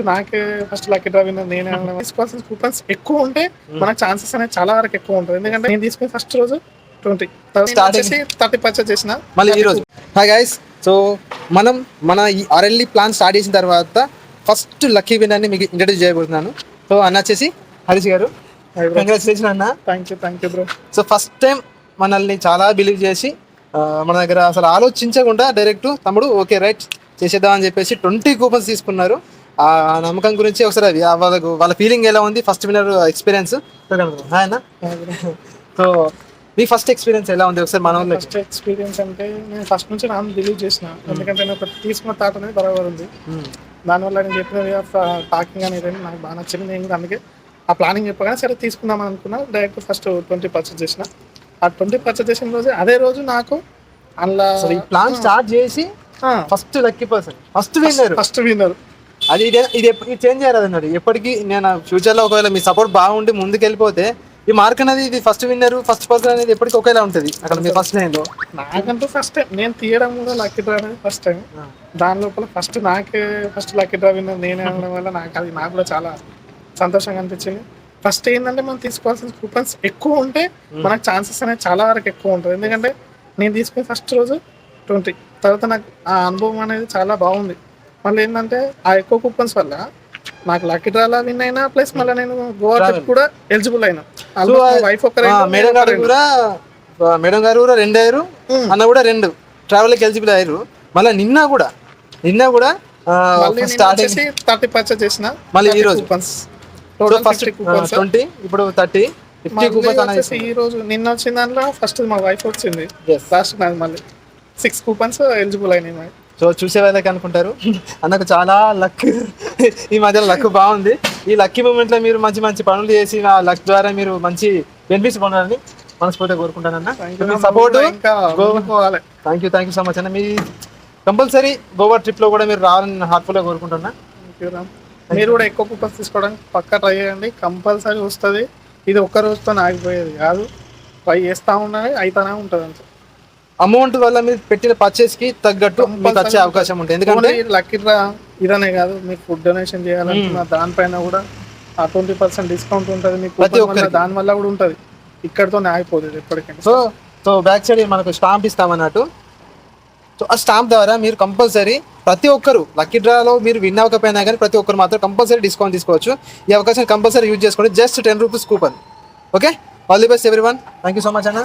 First నాకే first lucky draw winner నేనే. తీసుకోవాల్సిన కూపన్స్ ఎక్కువ ఉంటే మనకు ఛాన్సెస్ అనేది చాలా వరకు ఎక్కువ ఉంటుంది ఎందుకంటే నేను తీసుకుని ఫస్ట్ రోజు ట్వంటీ Starting. థర్టీ పర్చేస్ చేసిన. మళ్ళీ ఈ రోజు. హాయ్ గైస్ సో మనం మన ఈ ఆర్ఎల్ఈ ప్లాన్ స్టార్ట్ చేసిన తర్వాత ఫస్ట్ లక్కీ విన్నర్ని మీకు ఇంట్రడ్యూస్ చేయబోతున్నాను. సో అన్న వచ్చేసి హరీష్ గారు. కంగ్రాచులేషన్ అన్న. Thank you thank you bro so first time మనల్ని చాలా బిలీవ్ చేసి మన దగ్గర అసలు ఆలోచించకుండా డైరెక్ట్ తమ్ముడు ఓకే రైట్ చేసేద్దాం అని చెప్పేసి ట్వంటీ కూపన్స్ తీసుకున్నారు. ఆ నమ్మకం గురించి ఒకసారి వాళ్ళకు వాళ్ళ ఫీలింగ్ ఎలా ఉంది? ఫస్ట్ విన్నర్ ఎక్స్పీరియన్స్ సో మీ ఫస్ట్ ఎక్స్పీరియన్స్ ఎలా ఉంది? ఒకసారి మన ఫస్ట్ ఎక్స్పీరియన్స్ అంటే నేను ఫస్ట్ నుంచి నాన్న బిలీవ్ చేసిన. ఎందుకంటే నేను ఒకటి తీసుకున్న థాట్ అనేది బరాబర్ ఉంది. దానివల్ల నేను చెప్పిన టాకింగ్ అనేది నాకు బాగా నచ్చింది. నేను అందుకే ఆ ప్లానింగ్ చెప్పగానే సరే తీసుకుందాం అనుకున్నా. డైరెక్ట్ ఫస్ట్ ట్వంటీ పర్చేస్ చేసిన. ఆ ట్వంటీ పర్చేస్ చేసిన రోజు అదే రోజు నాకు అందులో ప్లాన్ స్టార్ట్ చేసి first lucky person first winner first winner అది ఇదే ఇది ఎప్ప- ఇది చేంజ్ చేయరాదు అన్నాడు ఎప్పటికీ నేను ఫ్యూచర్లో ఒకవేళ మీ సపోర్ట్ బాగుండి ముందుకు వెళ్ళిపోతే ఈ మార్క్ అనేది ఇది ఫస్ట్ విన్నర్ ఫస్ట్ పర్సన్ అనేది ఎప్పటికీ ఒకేలా ఉంటుంది. అక్కడ మీ ఫస్ట్లో. నాకంటూ ఫస్ట్ టైం నేను తీయడం కూడా లక్కీ డ్రా అనేది ఫస్ట్ టైం దాని లోపల ఫస్ట్ నాకే ఫస్ట్ లక్కీ డ్రా విన్నర్ నేనే అనడం వల్ల నాకు అది నాకు కూడా చాలా సంతోషంగా అనిపించింది. ఫస్ట్ ఏంటంటే మనం తీసుకోవాల్సిన కూపన్స్ ఎక్కువ ఉంటే మనకు ఛాన్సెస్ అనేది చాలా వరకు ఎక్కువ ఉంటుంది. ఎందుకంటే నేను తీసుకుని ఫస్ట్ రోజు ట్వంటీ తర్వాత నాకు ఆ అనుభవం అనేది చాలా బాగుంది. మళ్ళీ ఏంటంటే ఆ ఎక్కువ కూపన్స్ వల్ల నాకు లక్కీ డ్రాలా విన్ అయినా ప్లస్ మళ్ళీ నేను గోవా ట్రిప్ కూడా ఎలిజిబుల్ అయినా. వైఫ్ ఒక ఆ, మేడం గారు కూడా మేడం గారు కూడా రెండు అయ్యారు. అన్న కూడా రెండు. ట్రావెల్కి ఎలిజిబుల్ అయ్యారు. మళ్ళీ నిన్న కూడా నిన్న కూడా స్టార్టింగ్ థర్టీ పర్చేస్ చేసిన మళ్ళీ ఈ రోజు. ఫస్ట్ ట్వంటీ ఇప్పుడు థర్టీ ఫిఫ్టీ కూపన్స్ ఈ రోజు నిన్న వచ్చిన దాంట్లో ఫస్ట్ మా వైఫ్ వచ్చింది. లాస్ట్ మళ్ళీ. సిక్స్ కూపన్స్ ఎలిజిబుల్ అయినాయి సో చూసే వాళ్ళకి అనుకుంటారు? అన్నకు చాలా లక్. ఈ మధ్యలో లక్ బాగుంది. ఈ లక్కీ మూమెంట్లో మీరు మంచి మంచి పనులు చేసి ఆ లక్ ద్వారా మీరు మంచి బెనిఫిట్స్ పొందాలని మనస్ఫూర్తిగా కోరుకుంటానన్న. Support thank you thank you so much అన్న. మీ కంపల్సరీ గోవా ట్రిప్లో కూడా మీరు రావాలని హార్ట్ఫుల్గా కోరుకుంటున్నా. మీరు కూడా ఎక్కువ కూపన్స్ తీసుకోవడానికి పక్కా ట్రై చేయండి. కంపల్సరీ వస్తుంది. ఇది ఒక్క రోజుతో ఆగిపోయేది కాదు. ట్రై చేస్తా ఉన్నది అయితేనే ఉంటుంది అంతే అమౌంట్ వల్ల మీరు పెట్టిన పర్చేస్కి తగ్గట్టు మీకు వచ్చే అవకాశం ఉంటుంది. ఎందుకంటే లక్కీ డ్రా ఇదనే కాదు మీకు ఫుడ్ డొనేషన్ చేయాలనుకున్న దానిపైన కూడా ఆ ట్వంటీ పర్సెంట్ డిస్కౌంట్ ఉంటుంది మీకు ప్రతి ఒక్కరికి. దాని వల్ల కూడా ఉంటుంది. ఇక్కడతో ఆగిపోతుంది ఎప్పటికైనా. సో సో బ్యాక్ సైడ్ మనకు స్టాంప్ ఇస్తామన్నట్టు. సో ఆ స్టాంప్ ద్వారా మీరు కంపల్సరీ ప్రతి ఒక్కరు లక్కీ డ్రాలో మీరు విన్ అవ్వకపోయినా కానీ ప్రతి ఒక్కరు మాత్రం కంపల్సరీ డిస్కౌంట్ తీసుకోవచ్చు. ఈ అవకాశం కంపల్సరీ యూజ్ చేసుకోండి. Just ten rupees coupon okay all the best everyone thank you so much అన్న